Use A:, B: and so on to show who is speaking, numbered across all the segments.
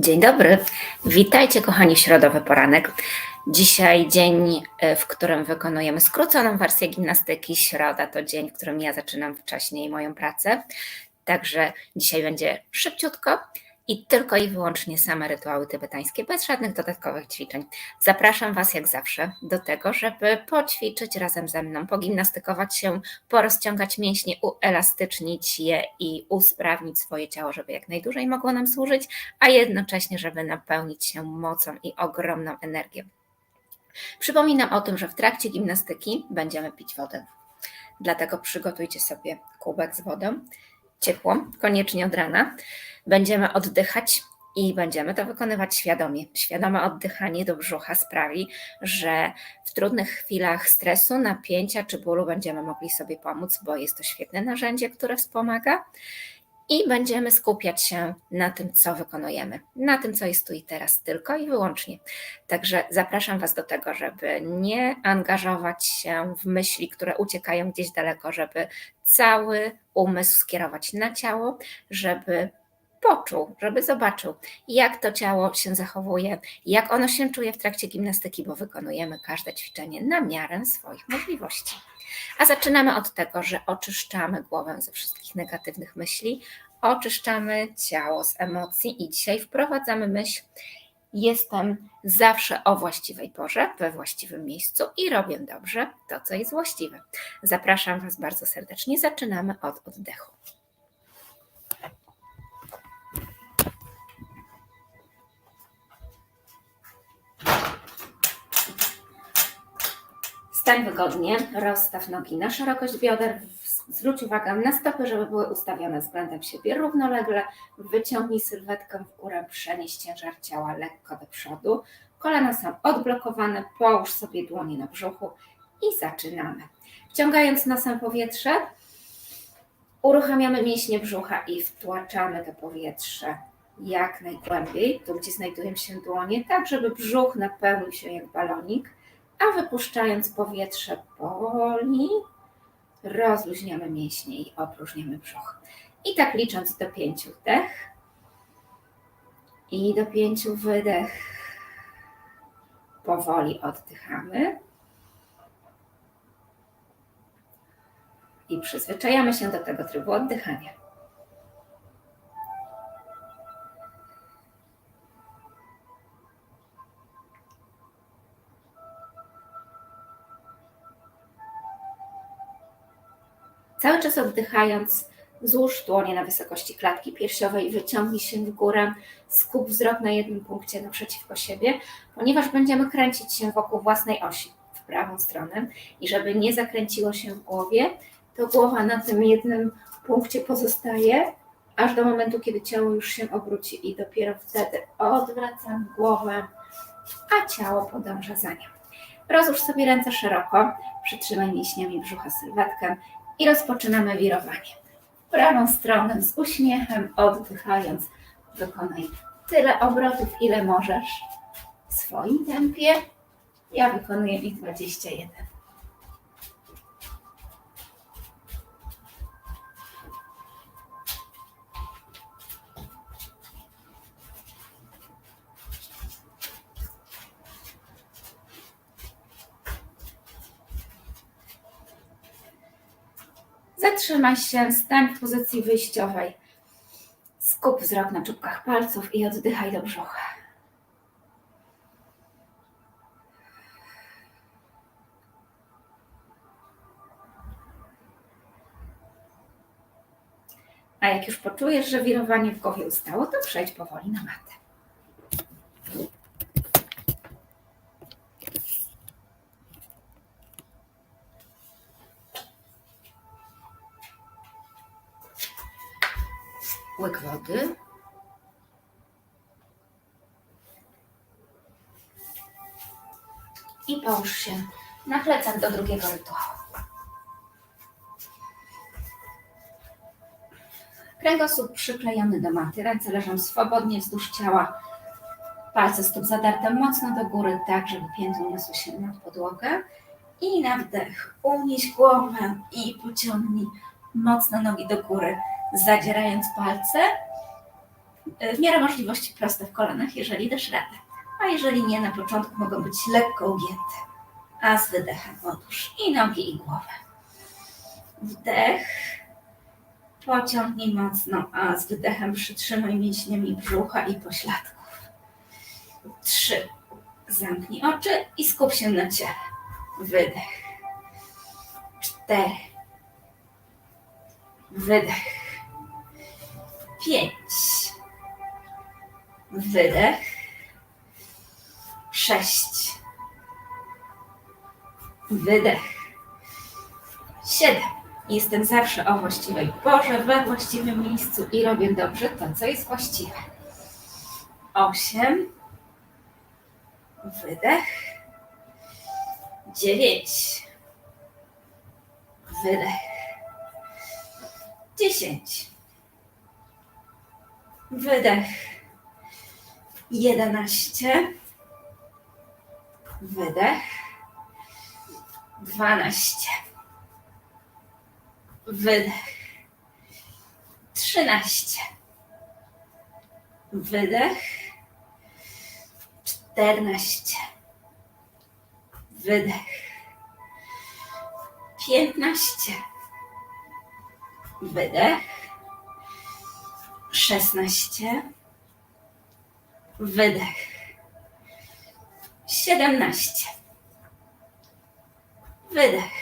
A: Dzień dobry. Witajcie, kochani, w środowy poranek. Dzisiaj dzień, e, w którym wykonujemy skróconą wersję gimnastyki. Środa to dzień, w którym ja zaczynam wcześniej moją pracę. Także dzisiaj będzie szybciutko i tylko i wyłącznie same rytuały tybetańskie, bez żadnych dodatkowych ćwiczeń. Zapraszam Was jak zawsze do tego, żeby poćwiczyć razem ze mną, pogimnastykować się, porozciągać mięśnie, uelastycznić je i usprawnić swoje ciało, żeby jak najdłużej mogło nam służyć, a jednocześnie, żeby napełnić się mocą i ogromną energią. Przypominam o tym, że w trakcie gimnastyki będziemy pić wodę. Dlatego przygotujcie sobie kubek z wodą, ciepłą, koniecznie od rana. Będziemy oddychać i będziemy to wykonywać świadomie. Świadome oddychanie do brzucha sprawi, że w trudnych chwilach stresu, napięcia czy bólu będziemy mogli sobie pomóc, bo jest to świetne narzędzie, które wspomaga. I będziemy skupiać się na tym, co wykonujemy, na tym, co jest tu i teraz, tylko i wyłącznie. Także zapraszam Was do tego, żeby nie angażować się w myśli, które uciekają gdzieś daleko, żeby cały umysł skierować na ciało, żeby poczuł, żeby zobaczył, jak to ciało się zachowuje, jak ono się czuje w trakcie gimnastyki, bo wykonujemy każde ćwiczenie na miarę swoich możliwości. A zaczynamy od tego, że oczyszczamy głowę ze wszystkich negatywnych myśli, oczyszczamy ciało z emocji i dzisiaj wprowadzamy myśl: Jestem zawsze o właściwej porze, we właściwym miejscu i robię dobrze to, co jest właściwe. Zapraszam Was bardzo serdecznie. Zaczynamy od oddechu. Stań wygodnie, rozstaw nogi na szerokość bioder, zwróć uwagę na stopy, żeby były ustawione względem siebie równolegle, wyciągnij sylwetkę w górę, przenieś ciężar ciała lekko do przodu, kolana są odblokowane, połóż sobie dłonie na brzuchu i zaczynamy. Wciągając nosem powietrze, uruchamiamy mięśnie brzucha i wtłaczamy to powietrze jak najgłębiej, tu gdzie znajdują się dłonie, tak żeby brzuch napełnił się jak balonik. A wypuszczając powietrze powoli, rozluźniamy mięśnie i opróżniamy brzuch. I tak licząc do pięciu wdech i do pięciu wydech. Powoli oddychamy. I przyzwyczajamy się do tego trybu oddychania. Cały czas oddychając, złóż dłonie na wysokości klatki piersiowej, wyciągnij się w górę, skup wzrok na jednym punkcie naprzeciwko siebie, ponieważ będziemy kręcić się wokół własnej osi w prawą stronę. I żeby nie zakręciło się w głowie, to głowa na tym jednym punkcie pozostaje, aż do momentu, kiedy ciało już się obróci i dopiero wtedy odwracam głowę, a ciało podąża za nią. Rozłóż sobie ręce szeroko, przytrzymaj mięśniami brzucha sylwetkę i rozpoczynamy wirowanie. Prawą stronę z uśmiechem, oddychając, wykonaj tyle obrotów, ile możesz w swoim tempie. Ja wykonuję ich 21. Zatrzymaj się, stań w pozycji wyjściowej. Skup wzrok na czubkach palców i oddychaj do brzucha. A jak już poczujesz, że wirowanie w głowie ustało, to przejdź powoli na matę. Wody. I połóż się na plecach do drugiego rytuału. Kręgosłup przyklejony do maty, ręce leżą swobodnie wzdłuż ciała, palce stóp zadarte mocno do góry, tak żeby pięty uniosły się nad podłogę. I na wdech unieś głowę i pociągnij mocno nogi do góry zadzierając palce e, w miarę możliwości proste w kolanach, jeżeli dasz radę. A jeżeli nie, na początku mogą być lekko ugięte. A z wydechem odłóż i nogi i głowę. Wdech. Pociągnij mocno, a z wydechem przytrzymaj mięśniami brzucha i pośladków. Trzy. Zamknij oczy i skup się na ciele. Wydech. Cztery. Wydech. Pięć. Wydech. Sześć. Wydech. Siedem. Jestem zawsze o właściwej porze, we właściwym miejscu i robię dobrze to, co jest właściwe. Osiem. Wydech. Dziewięć. Wydech. Dziesięć. Wydech. Jedenaście. Wydech. Dwanaście. Wydech. Trzynaście. Wydech. Czternaście. Wydech. Piętnaście. Wydech. Szesnaście. Wydech. Siedemnaście. Wydech.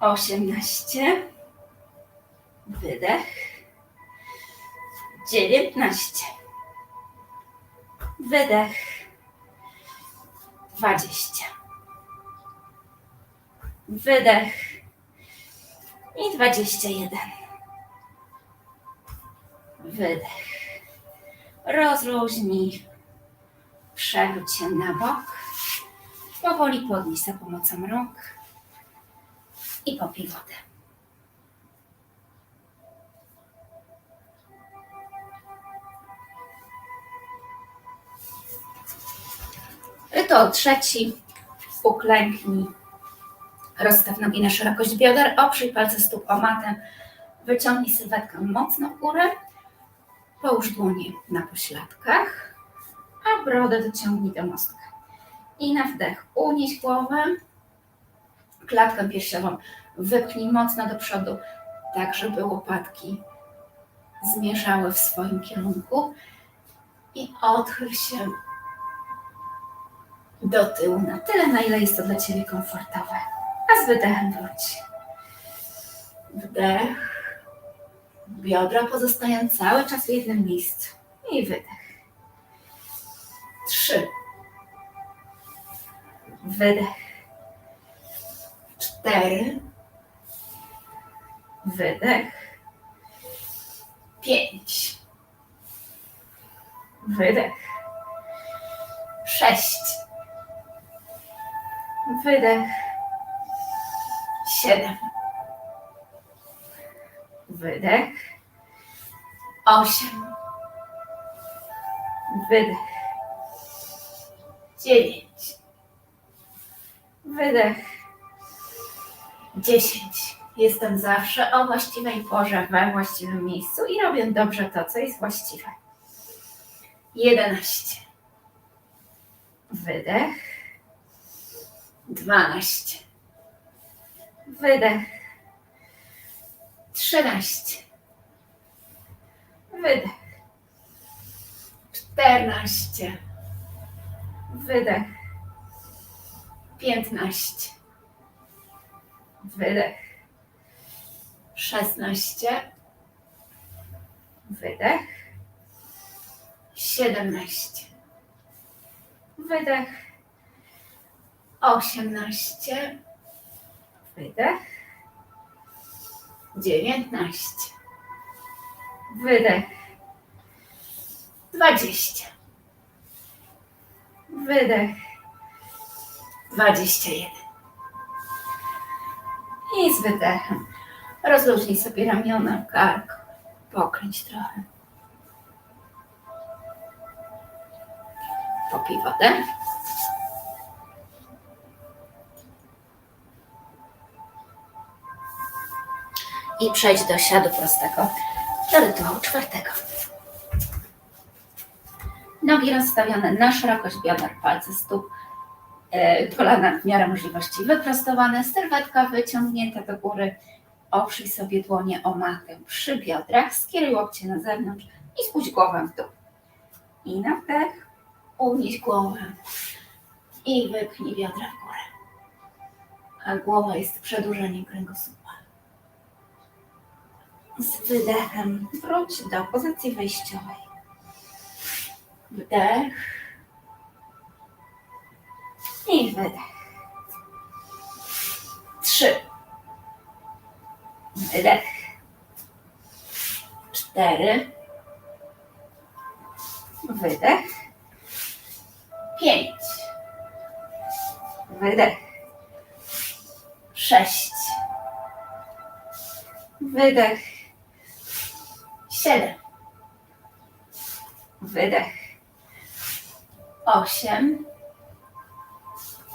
A: Osiemnaście. Wydech. Dziewiętnaście. Wydech. Dwadzieścia. Wydech. I dwadzieścia jeden. Wydech. Rozluźnij. Przewróć się na bok. Powoli podnieś za pomocą rąk i popij wodę. Rytuał trzeci. Uklęknij. Rozstaw nogi na szerokość bioder, oprzyj palce stóp o matę. Wyciągnij sylwetkę mocno w górę. Połóż dłonie na pośladkach, a brodę dociągnij do mostka. I na wdech unieś głowę, klatkę piersiową wypchnij mocno do przodu, tak żeby łopatki zmierzały w swoim kierunku i odchyl się do tyłu na tyle, na ile jest to dla Ciebie komfortowe. A z wydechem wróć. Wdech. Biodra pozostają cały czas w jednym miejscu. I wydech. Trzy. Wydech. Cztery. Wydech. Pięć. Wydech. Sześć. Wydech. Siedem. Wydech. Osiem. Wydech. Dziewięć. Wydech. Dziesięć. Jestem zawsze o właściwej porze, we właściwym miejscu i robię dobrze to, co jest właściwe. Jedenaście. Wydech. Dwanaście. Wydech. Trzynaście. Wydech. Czternaście. Wydech. Piętnaście. Wydech. Szesnaście. Wydech. Siedemnaście. Wydech. Osiemnaście. Wydech. Dziewiętnaście. Wydech. Dwadzieścia. Wydech. Dwadzieścia jeden. I z wydechem rozluźnij sobie ramiona, kark. Pokręć trochę. Popij wodę. I przejdź do siadu prostego, do rytuału czwartego. Nogi rozstawione na szerokość bioder, palce stóp, e, kolana w miarę możliwości wyprostowane, sylwetka wyciągnięta do góry. Oprzyj sobie dłonie o matę przy biodrach, skieruj łokcie na zewnątrz i spuść głowę w dół. I na wdech, unieś głowę i wypchnij biodra w górę. A głowa jest przedłużeniem kręgosłupa. Z wydechem wróć do pozycji wyjściowej. Wdech i wydech. Trzy. Wydech. Cztery. Wydech. Pięć. Wydech. Sześć. Wydech. Siedem. Wydech. Osiem.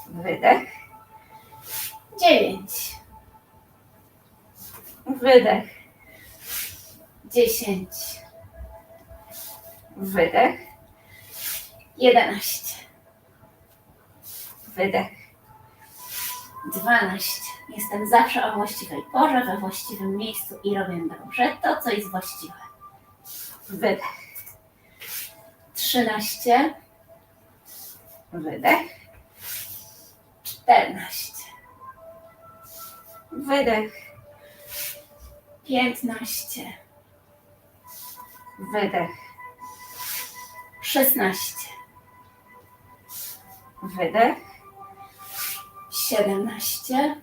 A: Wydech. Dziewięć. Wydech. Dziesięć. Wydech. Jedenaście. Wydech. Dwanaście. Jestem zawsze o właściwej porze, we właściwym miejscu i robię dobrze to, co jest właściwe. Wydech. Trzynaście. Wydech. Czternaście. Wydech. Piętnaście. Wydech. Szesnaście. Wydech. Siedemnaście.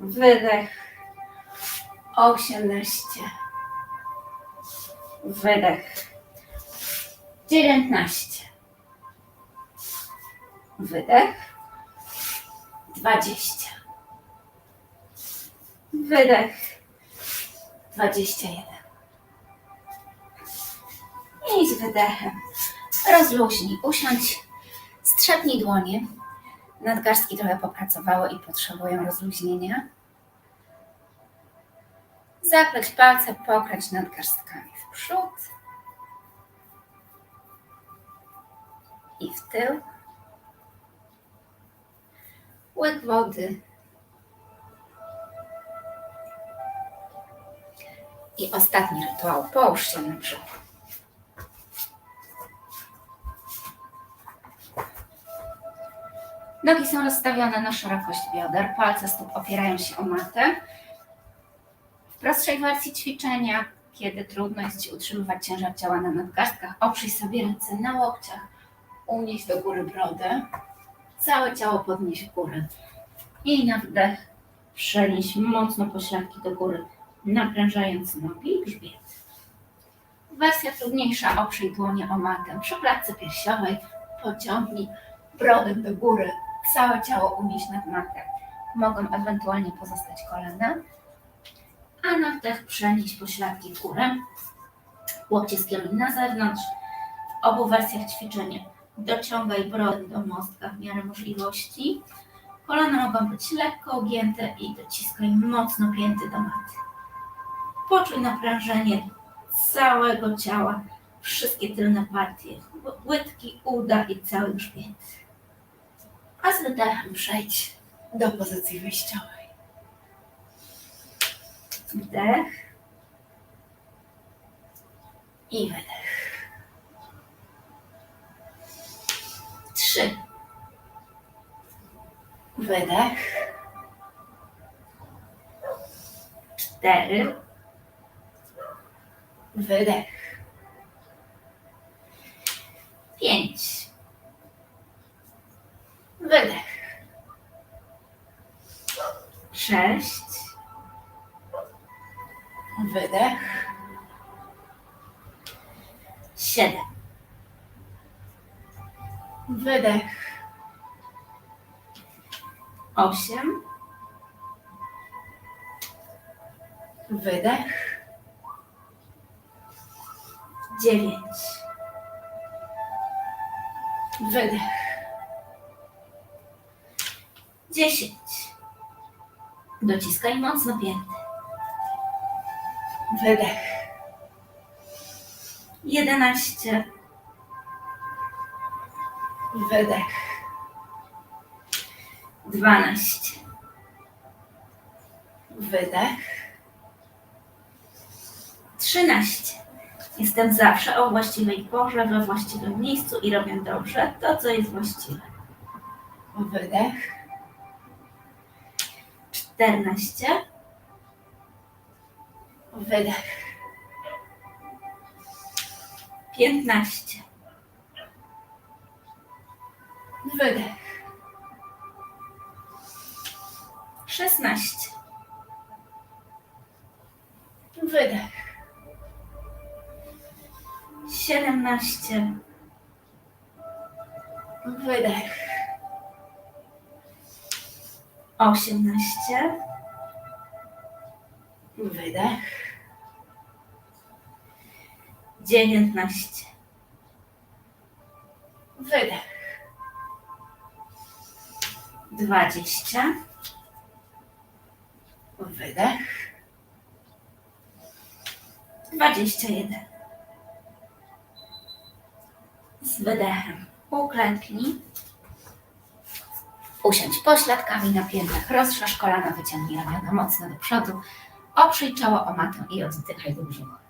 A: Wydech. Osiemnaście. Wydech. Dziewiętnaście. Wydech. Dwadzieścia. Wydech. Dwadzieścia jeden. I z wydechem rozluźnij, usiądź, strzepnij dłonie. Nadgarstki trochę popracowały i potrzebują rozluźnienia. Zapleć palce, pokrać nadgarstkami przód i w tył. Łyk wody. I ostatni rytuał. Połóż się na brzuchu. Nogi są rozstawione na szerokość bioder, palce stóp opierają się o matę. W prostszej wersji ćwiczenia, kiedy trudno jest Ci utrzymywać ciężar ciała na nadgarstkach, oprzyj sobie ręce na łokciach, unieś do góry brodę, całe ciało podnieś w górę i na wdech przenieś mocno pośladki do góry, naprężając nogi i grzbiet. Wersja trudniejsza, oprzyj dłonie o matę przy klatce piersiowej, pociągnij brodę do góry, całe ciało unieść nad matę. Mogą ewentualnie pozostać kolana, a na wdech przenieść pośladki w górę, łokcie skieruj na zewnątrz. W obu wersjach ćwiczenia dociągaj brodę do mostka w miarę możliwości. Kolana mogą być lekko ugięte i dociskaj mocno pięty do maty. Poczuj naprężenie całego ciała, wszystkie tylne partie, łydki, uda i cały grzbiet. A z wydechem przejdź do pozycji wyjściowej. Wdech i wydech. Trzy. Wydech. Cztery. Wydech. Wydech. Siedem. Wydech. Osiem. Wydech. Dziewięć. Wydech. Dziesięć. Dociskaj mocno pięty. Wydech. Jedenaście. Wydech. Dwanaście. Wydech. Trzynaście. Jestem zawsze o właściwej porze, we właściwym miejscu i robię dobrze to, co jest właściwe. Wydech. Czternaście. Wydech. Piętnaście. Wydech. Szesnaście. Wydech. Siedemnaście. Wydech. Osiemnaście. Wydech. Dziewiętnaście. Wydech. Dwadzieścia. Wydech. Dwadzieścia jeden. Z wydechem uklęknij. Usiądź pośladkami na piętach, rozszerz kolana, wyciągnij ramiona mocno do przodu, oprzyj czoło o matę i oddychaj do brzucha.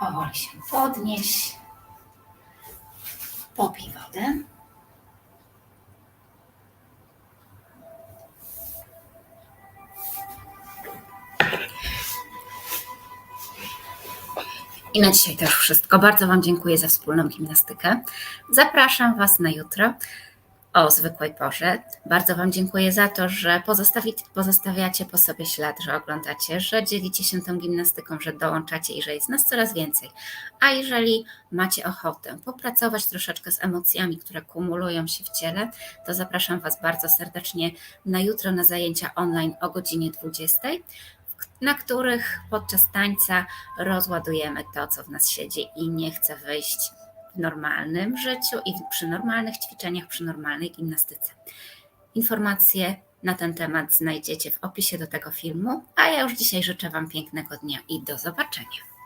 A: Powoli się podnieś. Popij wodę. I na dzisiaj to już wszystko. Bardzo Wam dziękuję za wspólną gimnastykę. Zapraszam Was na jutro o zwykłej porze. Bardzo Wam dziękuję za to, że pozostawi- pozostawiacie po sobie ślad, że oglądacie, że dzielicie się tą gimnastyką, że dołączacie i że jest nas coraz więcej. A jeżeli macie ochotę popracować troszeczkę z emocjami, które kumulują się w ciele, to zapraszam Was bardzo serdecznie na jutro na zajęcia online o godzinie 20, na których podczas tańca rozładujemy to, co w nas siedzi i nie chce wyjść normalnym życiu i przy normalnych ćwiczeniach, przy normalnej gimnastyce. Informacje na ten temat znajdziecie w opisie do tego filmu, a ja już dzisiaj życzę Wam pięknego dnia i do zobaczenia.